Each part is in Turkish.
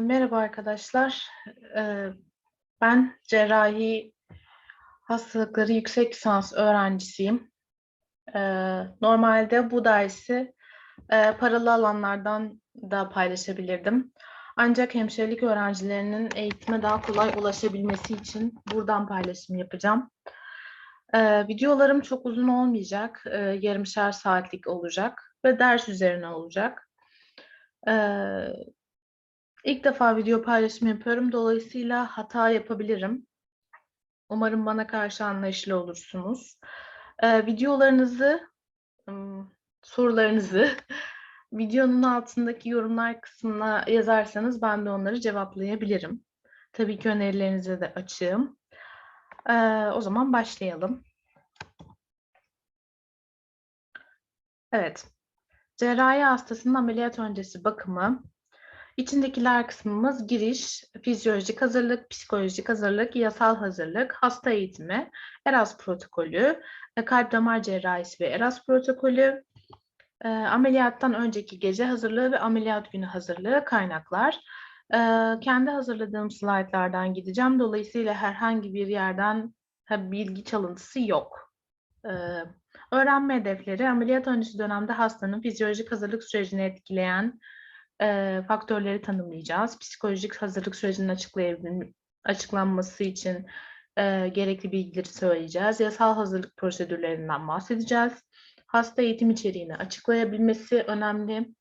Merhaba arkadaşlar. Ben cerrahi hastalıkları yüksek lisans öğrencisiyim. Normalde bu dersi paralı alanlardan da paylaşabilirdim. Ancak hemşirelik öğrencilerinin eğitime daha kolay ulaşabilmesi için buradan paylaşım yapacağım. Videolarım çok uzun olmayacak, yarımşar saatlik olacak ve ders üzerine olacak. İlk defa video paylaşımı yapıyorum. Dolayısıyla hata yapabilirim. Umarım bana karşı anlayışlı olursunuz. Ee, videolarınızı, sorularınızı videonun altındaki yorumlar kısmına yazarsanız ben de onları cevaplayabilirim. Tabii ki önerilerinize de açığım. Ee, o zaman başlayalım. Evet. Cerrahi hastasının ameliyat öncesi bakımı İçindekiler kısmımız giriş, fizyolojik hazırlık, psikolojik hazırlık, yasal hazırlık, hasta eğitimi, ERAS protokolü, e, kalp damar cerrahisi ve ERAS protokolü, e, ameliyattan önceki gece hazırlığı ve ameliyat günü hazırlığı kaynaklar. E, kendi hazırladığım slaytlardan gideceğim. Dolayısıyla herhangi bir yerden bilgi çalıntısı yok. Öğrenme hedefleri ameliyat öncesi dönemde hastanın fizyolojik hazırlık sürecini etkileyen e, faktörleri tanımlayacağız. Psikolojik hazırlık sürecinin açıklanması için e, gerekli bilgileri söyleyeceğiz. Yasal hazırlık prosedürlerinden bahsedeceğiz. Hasta eğitim içeriğini açıklayabilmesi önemli.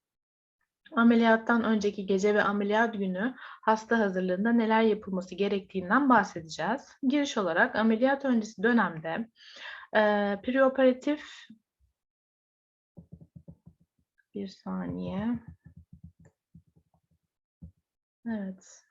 Ameliyattan önceki gece ve ameliyat günü hasta hazırlığında neler yapılması gerektiğinden bahsedeceğiz. Giriş olarak ameliyat öncesi dönemde e, preoperatif bir saniye. Evet.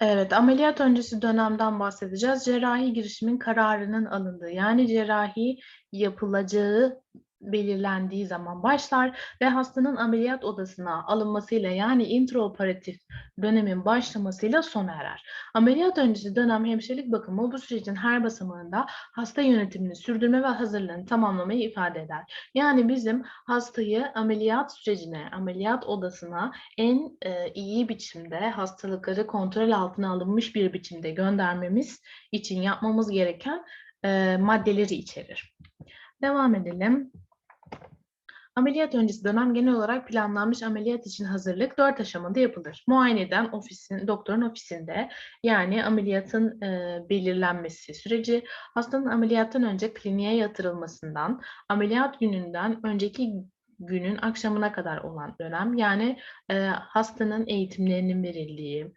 Evet, ameliyat öncesi dönemden bahsedeceğiz. Cerrahi girişimin kararının alındığı, yani cerrahi yapılacağı belirlendiği zaman başlar ve hastanın ameliyat odasına alınmasıyla yani intraoperatif dönemin başlamasıyla sona erer. Ameliyat öncesi dönem hemşirelik bakımı bu sürecin her basamağında hasta yönetimini sürdürme ve hazırlığını tamamlamayı ifade eder. Yani bizim hastayı ameliyat sürecine, ameliyat odasına en e, iyi biçimde hastalıkları kontrol altına alınmış bir biçimde göndermemiz için yapmamız gereken e, maddeleri içerir. Devam edelim. Ameliyat öncesi dönem genel olarak planlanmış ameliyat için hazırlık dört aşamada yapılır. Muayeneden ofisin, doktorun ofisinde yani ameliyatın e, belirlenmesi süreci, hastanın ameliyattan önce kliniğe yatırılmasından, ameliyat gününden önceki günün akşamına kadar olan dönem yani e, hastanın eğitimlerinin verildiği,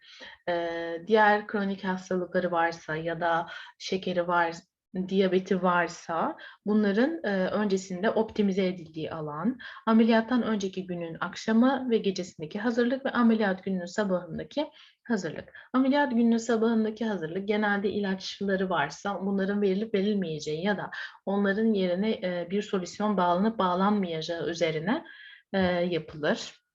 e, diğer kronik hastalıkları varsa ya da şekeri var diyabeti varsa bunların e, öncesinde optimize edildiği alan, ameliyattan önceki günün akşamı ve gecesindeki hazırlık ve ameliyat gününün sabahındaki hazırlık. Ameliyat gününün sabahındaki hazırlık genelde ilaçları varsa bunların verilip verilmeyeceği ya da onların yerine e, bir solüsyon bağlanıp bağlanmayacağı üzerine e, yapılır.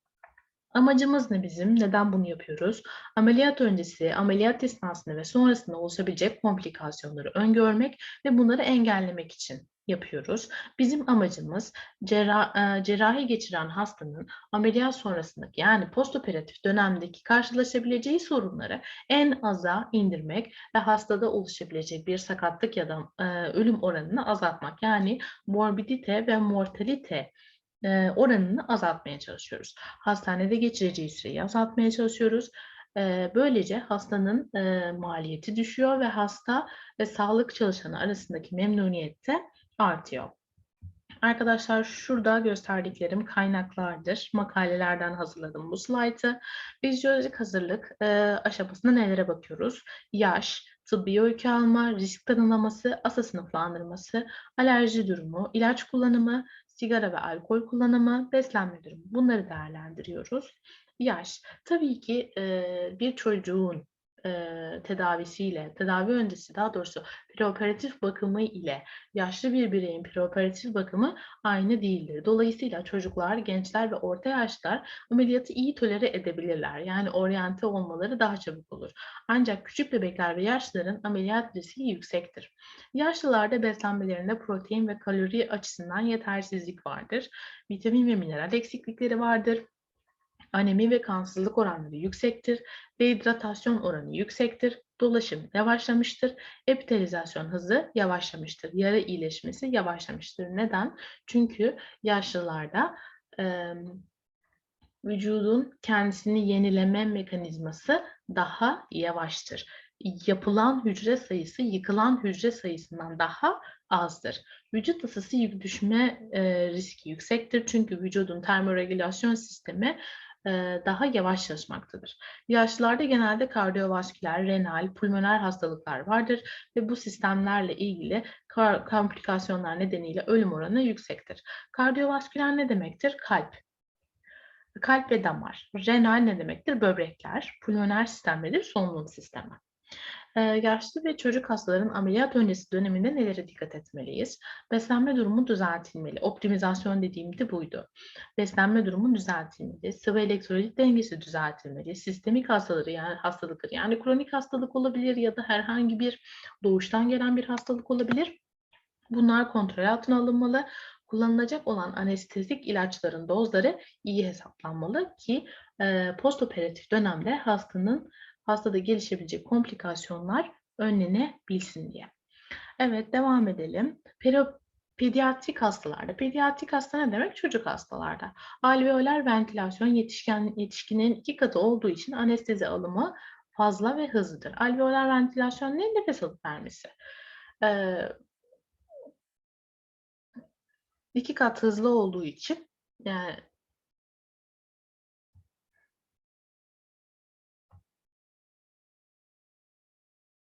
Amacımız ne bizim? Neden bunu yapıyoruz? Ameliyat öncesi, ameliyat esnasında ve sonrasında oluşabilecek komplikasyonları öngörmek ve bunları engellemek için yapıyoruz. Bizim amacımız cerrah, e, cerrahi geçiren hastanın ameliyat sonrasındaki yani postoperatif dönemdeki karşılaşabileceği sorunları en aza indirmek ve hastada oluşabilecek bir sakatlık ya da e, ölüm oranını azaltmak. Yani morbidite ve mortalite oranını azaltmaya çalışıyoruz. Hastanede geçireceği süreyi azaltmaya çalışıyoruz. Böylece hastanın maliyeti düşüyor ve hasta ve sağlık çalışanı arasındaki memnuniyet de artıyor. Arkadaşlar şurada gösterdiklerim kaynaklardır. Makalelerden hazırladım bu slaytı. Fizyolojik hazırlık e, aşamasında nelere bakıyoruz? Yaş, tıbbi öykü alma, risk tanımlaması, asa sınıflandırması, alerji durumu, ilaç kullanımı, sigara ve alkol kullanımı, beslenme durumu bunları değerlendiriyoruz. Yaş, tabii ki e, bir çocuğun eee, tedavisiyle, tedavi öncesi daha doğrusu preoperatif bakımı ile yaşlı bir bireyin preoperatif bakımı aynı değildir. Dolayısıyla çocuklar, gençler ve orta yaşlılar ameliyatı iyi tolere edebilirler. Yani oryante olmaları daha çabuk olur. Ancak küçük bebekler ve yaşlıların ameliyat riski yüksektir. Yaşlılarda beslenmelerinde protein ve kalori açısından yetersizlik vardır. Vitamin ve mineral eksiklikleri vardır. Anemi ve kansızlık oranları yüksektir. Dehidratasyon oranı yüksektir. Dolaşım yavaşlamıştır. Epitelizasyon hızı yavaşlamıştır. Yara iyileşmesi yavaşlamıştır. Neden? Çünkü yaşlılarda e, vücudun kendisini yenileme mekanizması daha yavaştır. Yapılan hücre sayısı yıkılan hücre sayısından daha azdır. Vücut ısısı düşme e, riski yüksektir çünkü vücudun termoregülasyon sistemi daha yavaş çalışmaktadır. Yaşlılarda genelde kardiyovasküler, renal, pulmoner hastalıklar vardır ve bu sistemlerle ilgili komplikasyonlar nedeniyle ölüm oranı yüksektir. Kardiyovasküler ne demektir? Kalp. Kalp ve damar. Renal ne demektir? Böbrekler. Pulmoner sistem nedir? Solunum sistemi. Yaşlı ve çocuk hastaların ameliyat öncesi döneminde nelere dikkat etmeliyiz? Beslenme durumu düzeltilmeli. Optimizasyon dediğimde buydu. Beslenme durumu düzeltilmeli. Sıvı elektrolit dengesi düzeltilmeli. Sistemik hastaları yani hastalıkları yani kronik hastalık olabilir ya da herhangi bir doğuştan gelen bir hastalık olabilir. Bunlar kontrol altına alınmalı. Kullanılacak olan anestezik ilaçların dozları iyi hesaplanmalı ki e, postoperatif dönemde hastanın hastada gelişebilecek komplikasyonlar önlenebilsin diye. Evet devam edelim. Peri- pediatrik hastalarda. Pediatrik hasta ne demek? Çocuk hastalarda. Alveoler ventilasyon yetişken, yetişkinin iki katı olduğu için anestezi alımı fazla ve hızlıdır. Alveoler ventilasyon ne? Nefes alıp vermesi. Ee, iki kat hızlı olduğu için yani